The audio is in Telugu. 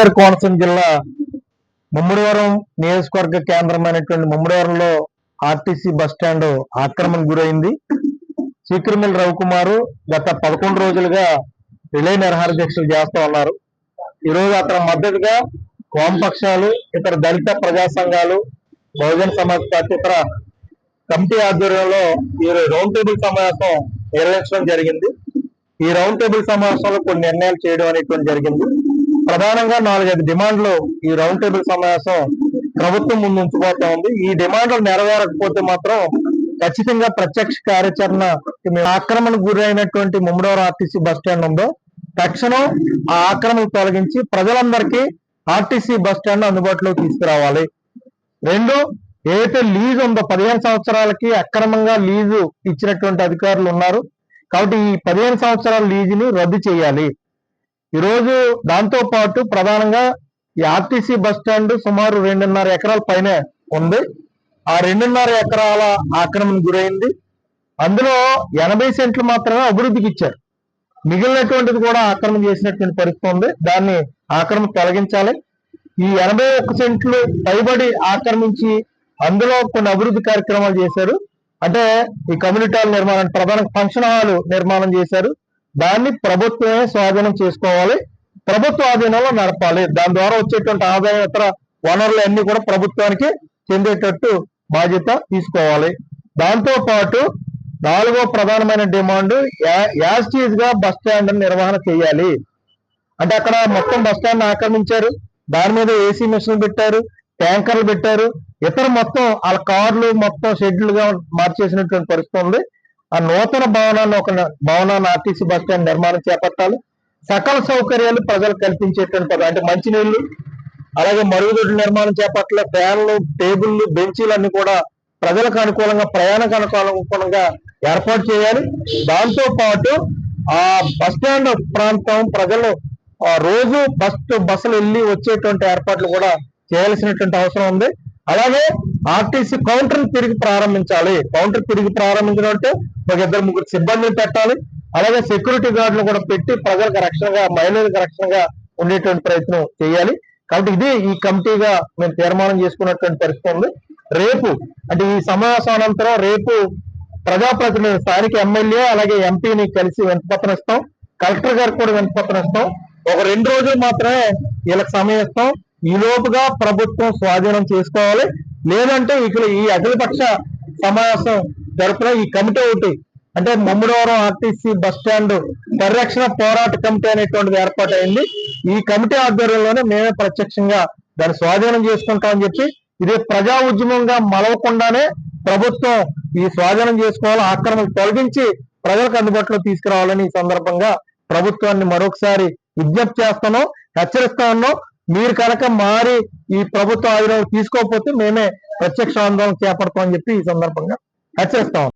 వైఎస్ఆర్ కోనసీమ జిల్లా ముమ్మడివరం నియోజకవర్గ కేంద్రమైనటువంటి ముమ్మడివరంలో ఆర్టీసీ బస్ స్టాండ్ ఆక్రమణ గురైంది. చీకరిమిల్ రవికుమారు గత పదకొండు రోజులుగా రిలే నిరహార దీక్షలు చేస్తూ ఉన్నారు. ఈ రోజు అతని మద్దతుగా వామపక్షాలు ఇతర దళిత ప్రజా సంఘాలు బహుజన సమాజ్ పార్టీ ఇతర కమిటీ ఆధ్వర్యంలో ఈ రౌండ్ టేబుల్ సమావేశం నిర్వహించడం జరిగింది. ఈ రౌండ్ టేబుల్ సమావేశంలో కొన్ని నిర్ణయాలు చేయడం అనేటువంటి జరిగింది. ప్రధానంగా నాలుగైదు డిమాండ్లు ఈ రౌండ్ టేబుల్ సమావేశం ప్రభుత్వం ముందు ఉంచబోతా ఉంది. ఈ డిమాండ్లు నెరవేరకపోతే మాత్రం ఖచ్చితంగా ప్రత్యక్ష కార్యాచరణ ఆక్రమణకు గురైనటువంటి ముమ్మడవరం ఆర్టీసీ బస్ స్టాండ్ ఉందో తక్షణం ఆ ఆక్రమణ తొలగించి ప్రజలందరికీ ఆర్టీసీ బస్ స్టాండ్ అందుబాటులోకి తీసుకురావాలి. రెండు ఏదైతే లీజు ఉందో పదిహేను సంవత్సరాలకి అక్రమంగా లీజు ఇచ్చినటువంటి అధికారులు ఉన్నారు. కాబట్టి ఈ పదిహేను సంవత్సరాల లీజుని రద్దు చేయాలి. ఈ రోజు దాంతో పాటు ప్రధానంగా ఈ ఆర్టీసీ బస్ స్టాండ్ సుమారు రెండున్నర ఎకరాల పైనే ఉంది. ఆ రెండున్నర ఎకరాల ఆక్రమణ గురైంది. అందులో ఎనభై సెంట్లు మాత్రమే అభివృద్ధికి ఇచ్చారు. మిగిలినటువంటిది కూడా ఆక్రమణ చేసినటువంటి పరిస్థితి ఉంది. దాన్ని ఆక్రమణ తొలగించాలి. ఈ ఎనభై ఒక్క సెంట్లు పైబడి ఆక్రమించి అందులో కొన్ని అభివృద్ధి కార్యక్రమాలు చేశారు. అంటే ఈ కమ్యూనిటీ హాల్ నిర్మాణం ప్రధాన ఫంక్షన్ హాల్ నిర్మాణం చేశారు. దాన్ని ప్రభుత్వమే స్వాధీనం చేసుకోవాలి. ప్రభుత్వ ఆధీనంలో నడపాలి. దాని ద్వారా వచ్చేటువంటి ఆదాయం ఇతర వనరులు అన్ని కూడా ప్రభుత్వానికి చెందేటట్టు బాధ్యత తీసుకోవాలి. దాంతో పాటు నాలుగో ప్రధానమైన డిమాండ్ యాస్టీజ్గా బస్ స్టాండ్ నిర్వహణ చేయాలి. అంటే అక్కడ మొత్తం బస్ స్టాండ్ ఆక్రమించారు. దాని మీద ఏసీ మిషన్ పెట్టారు ట్యాంకర్లు పెట్టారు. ఇతర మొత్తం వాళ్ళ కార్లు మొత్తం షెడ్యూల్గా మార్చేసినటువంటి పరిస్థితి ఉంది ఆ నూతన భవనాన్ని ఒక భవనాన్ని ఆర్టీసీ బస్ స్టాండ్ నిర్మాణం చేపట్టాలి. సకల సౌకర్యాలు ప్రజలు కల్పించేటువంటి పదం అంటే మంచినీళ్ళు అలాగే మరుగుదొడ్ల నిర్మాణం చేపట్టాలి ఫ్యాన్లు టేబుల్లు బెంచీలు అన్ని కూడా ప్రజలకు అనుకూలంగా ప్రయాణకు అనుకూలంగా ఏర్పాటు చేయాలి. దాంతో పాటు ఆ బస్ స్టాండ్ ప్రాంతం ప్రజలు ఆ రోజు బస్ బస్సులు వెళ్ళి వచ్చేటువంటి ఏర్పాట్లు కూడా చేయాల్సినటువంటి అవసరం ఉంది. అలాగే ఆర్టీసీ కౌంటర్ తిరిగి ప్రారంభించాలి. కౌంటర్ తిరిగి ప్రారంభించడం అంటే ఒక ఇద్దరు ముగ్గురు సిబ్బందిని పెట్టాలి. అలాగే సెక్యూరిటీ గార్డులు కూడా పెట్టి ప్రజలకు రక్షణగా మహిళలకు రక్షణగా ఉండేటువంటి ప్రయత్నం చేయాలి. కాబట్టి ఇది ఈ కమిటీగా మేము తీర్మానం చేసుకున్నటువంటి పరిస్థితి ఉంది. రేపు అంటే ఈ సమావేశానంతరం రేపు ప్రజాప్రతినిధి స్థానిక ఎమ్మెల్యే అలాగే ఎంపీని కలిసి వెంటపత్రం ఇస్తాం కలెక్టర్ గారికి కూడా వెంటపత్రం ఇస్తాం ఒక రెండు రోజులు మాత్రమే వీళ్ళకి సమయం ఇస్తాం. ఈ లోపుగా ప్రభుత్వం స్వాధీనం చేసుకోవాలి. లేదంటే ఇక్కడ ఈ అఖిలపక్ష సమావేశం తరపున ఈ కమిటీ ఒకటి అంటే మమ్మడవరం ఆర్టీసీ బస్ స్టాండ్ పరిరక్షణ పోరాట కమిటీ అనేటువంటిది ఏర్పాటైంది. ఈ కమిటీ ఆధ్వర్యంలోనే మేమే ప్రత్యక్షంగా దాన్ని స్వాధీనం చేసుకుంటామని చెప్పి ఇది ప్రజా ఉద్యమంగా మలవకుండానే ప్రభుత్వం ఈ స్వాధీనం చేసుకోవాలి ఆక్రమణ తొలగించి ప్రజలకు అందుబాటులో తీసుకురావాలని ఈ సందర్భంగా ప్రభుత్వాన్ని మరొకసారి విజ్ఞప్తి చేస్తాను హెచ్చరిస్తా ఉన్నాం. మీరు కనుక మారి ఈ ప్రభుత్వ ఆయుధం తీసుకోకపోతే మేమే ప్రత్యక్ష ఆందోళన చేపడతామని చెప్పి ఈ సందర్భంగా హెచ్చరిస్తాం